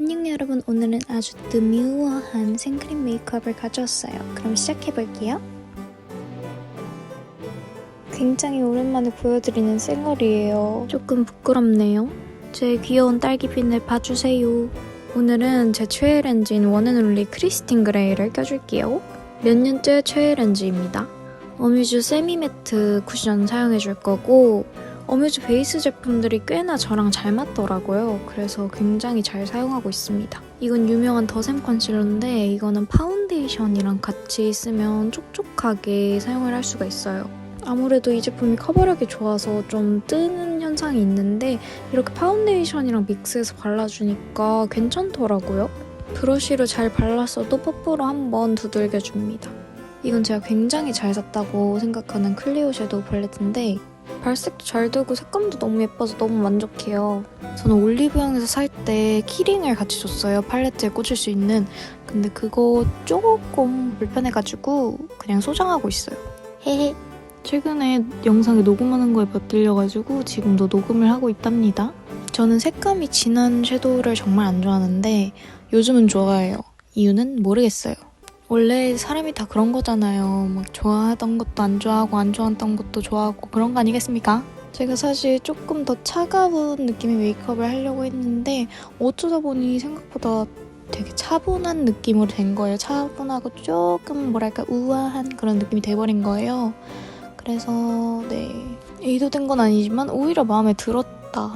안녕 여러분. 오늘은 아주 드뮤어한 생크림 메이크업을 가져왔어요. 그럼 시작해볼게요. 굉장히 오랜만에 보여드리는 쌩얼이에요. 조금 부끄럽네요. 제 귀여운 딸기핀을 봐주세요. 오늘은 제 최애 렌즈인 원앤올리 크리스틴 그레이를 껴줄게요. 몇 년째 최애 렌즈입니다. 어뮤즈 세미매트 쿠션 사용해줄 거고 어뮤즈 베이스 제품들이 꽤나 저랑 잘 맞더라고요. 그래서 굉장히 잘 사용하고 있습니다. 이건 유명한 더샘 컨실러인데 이거는 파운데이션이랑 같이 쓰면 촉촉하게 사용을 할 수가 있어요. 아무래도 이 제품이 커버력이 좋아서 좀 뜨는 현상이 있는데 이렇게 파운데이션이랑 믹스해서 발라주니까 괜찮더라고요. 브러쉬로 잘 발랐어도 뽀뽀로 한번 두들겨줍니다. 이건 제가 굉장히 잘 샀다고 생각하는 클리오 섀도우 팔레트인데 발색도 잘 되고 색감도 너무 예뻐서 너무 만족해요. 저는 올리브영에서 살 때 키링을 같이 줬어요. 팔레트에 꽂을 수 있는. 근데 그거 조금 불편해가지고 그냥 소장하고 있어요. 헤헤. 최근에 영상에 녹음하는 거에 엿들려가지고 지금도 녹음을 하고 있답니다. 저는 색감이 진한 섀도우를 정말 안 좋아하는데 요즘은 좋아해요. 이유는 모르겠어요. 원래 사람이 다 그런 거잖아요. 막 좋아하던 것도 안 좋아하고 안 좋아했던 것도 좋아하고 그런 거 아니겠습니까? 제가 사실 조금 더 차가운 느낌의 메이크업을 하려고 했는데 어쩌다 보니 생각보다 되게 차분한 느낌으로 된 거예요. 차분하고 조금 뭐랄까 우아한 그런 느낌이 돼버린 거예요. 그래서 네 의도된 건 아니지만 오히려 마음에 들었다.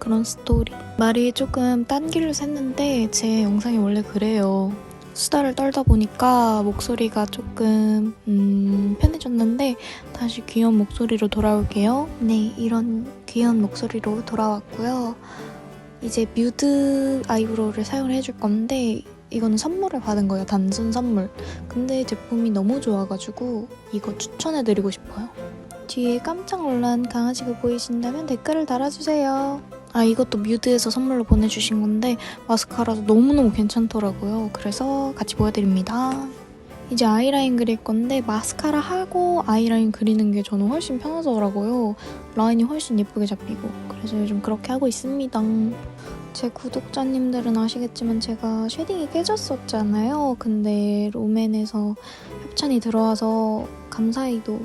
그런 스토리. 말이 조금 딴 길로 샜는데 제 영상이 원래 그래요. 수다를 떨다 보니까 목소리가 조금 음, 편해졌는데 다시 귀여운 목소리로 돌아올게요. 네, 이런 귀여운 목소리로 돌아왔고요. 이제 뮤드 아이브로우를 사용을 해줄 건데 이거는 선물을 받은 거예요. 단순 선물. 근데 제품이 너무 좋아가지고 이거 추천해드리고 싶어요. 뒤에 깜짝 놀란 강아지가 보이신다면 댓글을 달아주세요. 아 이것도 뮤드에서 선물로 보내주신 건데 마스카라도 너무너무 괜찮더라고요. 그래서 같이 보여드립니다. 이제 아이라인 그릴 건데 마스카라 하고 아이라인 그리는 게 저는 훨씬 편하더라고요. 라인이 훨씬 예쁘게 잡히고 그래서 요즘 그렇게 하고 있습니다. 제 구독자님들은 아시겠지만 제가 쉐딩이 깨졌었잖아요. 근데 롬앤에서 협찬이 들어와서 감사히도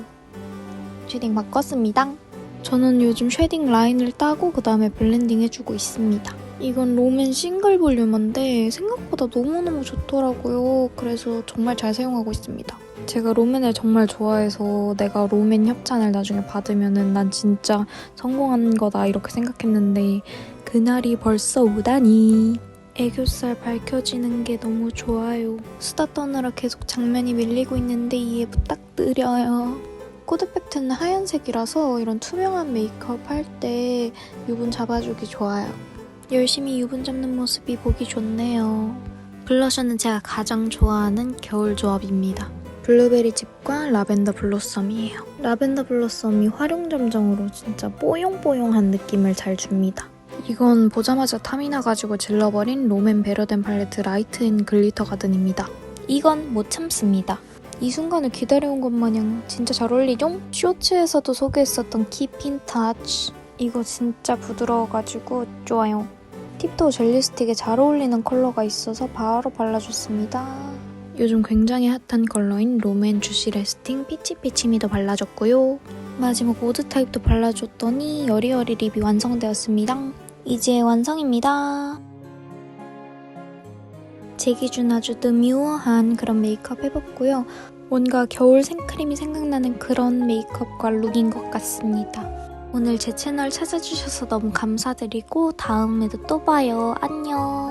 쉐딩 바꿨습니다. 저는 요즘 쉐딩 라인을 따고 그 다음에 블렌딩 해주고 있습니다. 이건 롬앤 싱글 볼륨인데 생각보다 너무너무 좋더라고요. 그래서 정말 잘 사용하고 있습니다. 제가 롬앤을 정말 좋아해서 내가 롬앤 협찬을 나중에 받으면은 난 진짜 성공한 거다 이렇게 생각했는데 그날이 벌써 오다니. 애교살 밝혀지는 게 너무 좋아요. 수다 떠느라 계속 장면이 밀리고 있는데 이해 부탁드려요. 코드 팩트는 하얀색이라서 이런 투명한 메이크업 할 때 유분 잡아주기 좋아요. 열심히 유분 잡는 모습이 보기 좋네요. 블러셔는 제가 가장 좋아하는 겨울 조합입니다. 블루베리 칩과 라벤더 블로썸이에요. 라벤더 블로썸이 활용 점정으로 진짜 뽀용뽀용한 느낌을 잘 줍니다. 이건 보자마자 탐이 나가지고 질러버린 롬앤 베러덴 팔레트 라이트 앤 글리터 가든입니다. 이건 못 참습니다. 이 순간을 기다려온 것 마냥 진짜 잘 어울리죠? 쇼츠에서도 소개했었던 키핀 타치 이거 진짜 부드러워가지고 좋아요. 팁토 젤리 스틱에 잘 어울리는 컬러가 있어서 바로 발라줬습니다. 요즘 굉장히 핫한 컬러인 롬앤 주시 레스팅 피치피치미도 발라줬고요. 마지막 오드 타입도 발라줬더니 여리여리 립이 완성되었습니다. 이제 완성입니다. 제 기준 아주 드뮤어한 그런 메이크업 해봤고요. 뭔가 겨울 생크림이 생각나는 그런 메이크업과 룩인 것 같습니다. 오늘 제 채널 찾아주셔서 너무 감사드리고 다음에도 또 봐요. 안녕.